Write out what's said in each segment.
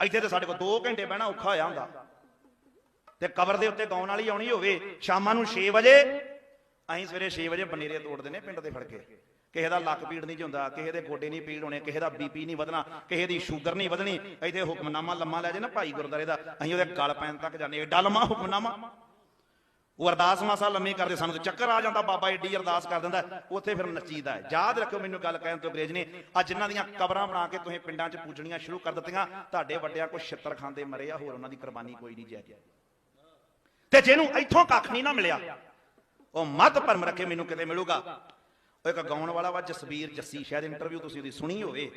ਇੱਥੇ ਤੇ ਸਾਡੇ ਕੋਲ 2 ਘੰਟੇ ਬਹਿਣਾ ਔਖਾ ਹੋਇਆ ਹੁੰਦਾ। ਤੇ ਕਬਰ ਦੇ ਉੱਤੇ ਗਾਉਣ ਵਾਲੀ ਆਉਣੀ ਹੋਵੇ, ਸ਼ਾਮਾਂ ਨੂੰ 6 ਵਜੇ, ਅਸੀਂ ਸਵੇਰੇ 6 ਵਜੇ ਬਨੇਰੇ ਤੋੜਦੇ ਨੇ ਪਿੰਡ ਦੇ ਫੜ ਕੇ ਕਿਸੇ ਦਾ ਲੱਕ ਪੀੜ ਨਹੀਂ ਜਾਂਦਾ ਕਿਸੇ ਦੇ ਗੋਡੇ ਨਹੀਂ ਪੀੜ ਹੋਣੇ, ਕਿਸੇ ਦਾ ਬੀਪੀ ਨਹੀਂ ਵਧਣਾ, ਕਿਸੇ ਦੀ ਸ਼ੂਗਰ ਨਹੀਂ ਵਧਣੀ। ਇੱਥੇ ਹੁਕਮਨਾਮਾ ਲੰਮਾ ਲੈ ਜੇ ਨਾ ਭਾਈ ਗੁਰਦਾਰੇ ਦਾ, ਅਸੀਂ ਉਹਦੇ ਗਲ ਪੈਣ ਤੱਕ ਜਾਂਦੇ ਏਡਾ ਲੰਮਾ ਹੁਕਮਨਾਮਾ। ਉਹ ਅਰਦਾਸ ਮਾਸਾ ਲੰਮੀ ਕਰਦੇ ਸਾਨੂੰ ਤੇ ਚੱਕਰ ਆ ਜਾਂਦਾ, ਬਾਬਾ ਏਡੀ ਅਰਦਾਸ ਕਰ ਦਿੰਦਾ ਉੱਥੇ ਫਿਰ ਨੱਚੀਦਾ ਯਾਦ ਰੱਖਿਓ ਮੈਨੂੰ ਗੱਲ ਕਹਿਣ ਤੋਂ ਅੰਗਰੇਜ਼ ਨੇ ਅੱਜ ਜਿਨ੍ਹਾਂ ਦੀਆਂ ਕਬਰਾਂ ਬਣਾ ਕੇ ਤੁਸੀਂ ਪਿੰਡਾਂ 'ਚ ਪੂਜਣੀਆਂ ਸ਼ੁਰੂ ਕਰ ਦਿੱਤੀਆਂ, ਤੁਹਾਡੇ ਵੱਡਿਆਂ ਕੋ ਛਿੱਤਰ ਖਾਂਦੇ ਮਰੇ ਆ, ਹੋਰ ਉਹਨਾਂ ਦੀ ਕੁਰਬਾਨੀ ਕੋਈ ਨਹੀਂ ਜਾਇਜ਼। ਤੇ ਜਿਹਨੂੰ ਇੱਥੋਂ ਕੱਖ ਨਹੀਂ ਨਾ ਮਿਲਿਆ, ਉਹ ਮਤ ਭਰਮ ਰੱਖੇ ਮੈਨੂੰ ਕਿਤੇ ਮਿਲੂਗਾ। ਉਹ ਇੱਕ ਗਾਉਣ ਵਾਲਾ ਵਾ, ਜਸਬੀਰ ਜੱਸੀ, ਸ਼ਾਇਦ ਇੰਟਰਵਿਊ ਤੁਸੀਂ ਉਹਦੀ ਸੁਣੀ ਹੋਵੇ।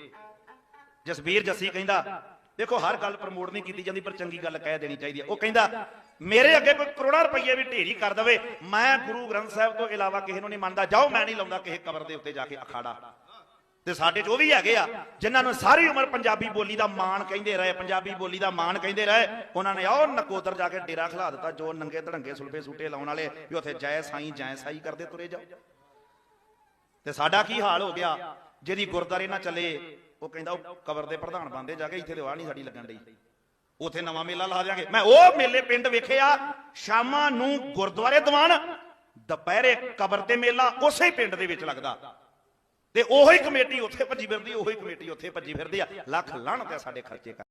ਜਸਬੀਰ ਜੱਸੀ ਕਹਿੰਦਾ, ਦੇਖੋ ਹਰ ਗੱਲ ਪ੍ਰਮੋਟ ਨਹੀਂ ਕੀਤੀ ਜਾਂਦੀ, ਪਰ ਚੰਗੀ ਗੱਲ ਕਹਿ ਦੇਣੀ ਚਾਹੀਦੀ ਹੈ। ਉਹ ਕਹਿੰਦਾ ਮੇਰੇ ਅੱਗੇ ਕੋਈ ਕਰੋੜਾਂ ਰੁਪਏ ਵੀ ਢੇਰੀ ਕਰ ਦਵੇ, ਮੈਂ ਗੁਰੂ ਗ੍ਰੰਥ ਸਾਹਿਬ ਤੋਂ ਇਲਾਵਾ ਕਿਸੇ ਨੂੰ ਨਹੀਂ ਮੰਨਦਾ, ਜਾਓ ਮੈਂ ਨਹੀਂ ਲਾਉਂਦਾ ਕਿਸੇ ਕਬਰ ਦੇ ਉੱਤੇ ਜਾ ਕੇ ਅਖਾੜਾ। ਤੇ ਸਾਡੇ ਚ ਉਹ ਵੀ ਹੈਗੇ ਆ, ਜਿਨ੍ਹਾਂ ਨੂੰ ਸਾਰੀ ਉਮਰ ਪੰਜਾਬੀ ਬੋਲੀ ਦਾ ਮਾਣ ਕਹਿੰਦੇ ਰਹੇ, ਪੰਜਾਬੀ ਬੋਲੀ ਦਾ ਮਾਣ ਕਹਿੰਦੇ ਰਹੇ, ਉਹਨਾਂ ਨੇ ਆਓ ਨਕੋਦਰ ਜਾ ਕੇ ਡੇਰਾ ਖਿਲਾ ਦਿੱਤਾ, ਜੋ ਨੰਗੇ ਧੜੰਗੇ ਸੁਲਫੇ ਸੂਟੇ ਲਾਉਣ ਵਾਲੇ, ਵੀ ਉੱਥੇ ਜੈ ਸਾਈਂ, ਜੈ ਸਾਈ ਕਰਦੇ ਤੁਰੇ ਜਾਓ। ਤੇ ਸਾਡਾ ਕੀ ਹਾਲ ਹੋ ਗਿਆ? ਜਿਹਦੀ ਗੁਰਦਾਰੇ ਨਾ ਚੱਲੇ, ਉਹ ਕਹਿੰਦਾ ਉਹ ਕਬਰ ਦੇ ਪ੍ਰਧਾਨ ਬੰਦੇ ਜਾ ਕੇ ਇੱਥੇ ਤੇ ਵਾਹ ਨਹੀਂ ਸਾਡੀ ਲੱਗਣ ਡਈ। ਉਥੇ ਨਵਾਂ ਮੇਲਾ ਲਾ ਦਿਆਂਗੇ। ਮੈਂ ਉਹ ਮੇਲੇ ਪਿੰਡ ਵੇਖਿਆ, ਸ਼ਾਮਾਂ ਨੂੰ ਗੁਰਦੁਆਰੇ ਦੀਵਾਨ, ਦੁਪਹਿਰੇ ਕਬਰ ਤੇ ਮੇਲਾ, ਉਸੇ ਪਿੰਡ ਦੇ ਵਿੱਚ ਲੱਗਦਾ। ਤੇ ਉਹੀ ਕਮੇਟੀ ਉੱਥੇ ਭੱਜੀ ਫਿਰਦੀ, ਉਹੀ ਕਮੇਟੀ ਉੱਥੇ ਭੱਜੀ ਫਿਰਦੀ ਆ। ਲੱਖ ਲਾਹਣਤ ਤੇ ਸਾਡੇ ਖਰਚੇ ਕਰ